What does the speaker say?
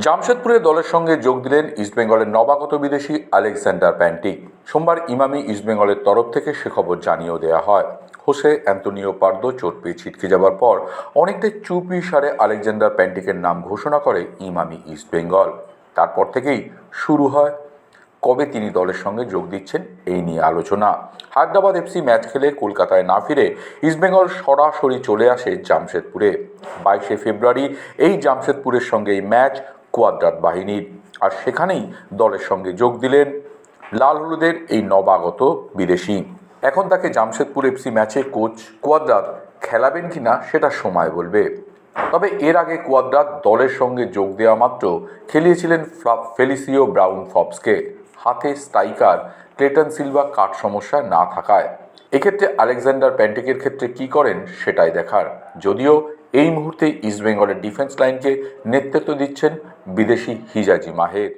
জামশেদপুরে দলের সঙ্গে যোগ দিলেন ইস্টবেঙ্গলের নবাগত বিদেশি আলেকজান্ডার প্যান্টিক সোমবার ইমামি ইস্টবেঙ্গলের তরফ থেকে সে খবর জানিয়েও দেওয়া হয়। হোসে অ্যান্তোনিও পার্দো চোট পেয়ে ছিটকে যাবার পর অনেকটাই চুপি সারে আলেকজান্ডার প্যান্টিকের নাম ঘোষণা করে ইমামি ইস্টবেঙ্গল তারপর থেকেই শুরু হয় কবে তিনি দলের সঙ্গে যোগ দিচ্ছেন এই নিয়ে আলোচনা। হায়দ্রাবাদ এফসি ম্যাচ খেলে কলকাতায় না ফিরে ইস্টবেঙ্গল সরাসরি চলে আসে জামশেদপুরে। বাইশে ফেব্রুয়ারি এই জামশেদপুরের সঙ্গে এই ম্যাচ কোয়াদ্রাত বাহিনীর আর সেখানেই দলের সঙ্গে যোগ দিলেন লাল হলুদের এই নবাগত বিদেশি। এখন তাকে জামশেদপুর এফসি ম্যাচে কোচ কোয়াদ্রাত খেলাবেন কিনা সেটা সময় বলবে। তবে এর আগে কোয়াদ্রাত দলের সঙ্গে যোগ দেওয়া মাত্র খেলিয়েছিলেন ফ্লা- ফেলিসিও ব্রাউন ফবসকে হাতে স্ট্রাইকার ক্লেটন সিলভা কাঠ সমস্যা না থাকায়। এক্ষেত্রে আলেকজান্ডার প্যান্টিকের ক্ষেত্রে কি করেন সেটাই দেখার। যদিও এই মুহূর্তে ইস্টবেঙ্গলের ডিফেন্স লাইনকে নেতৃত্ব দিচ্ছেন বিদেশি হিজাজি মাহের।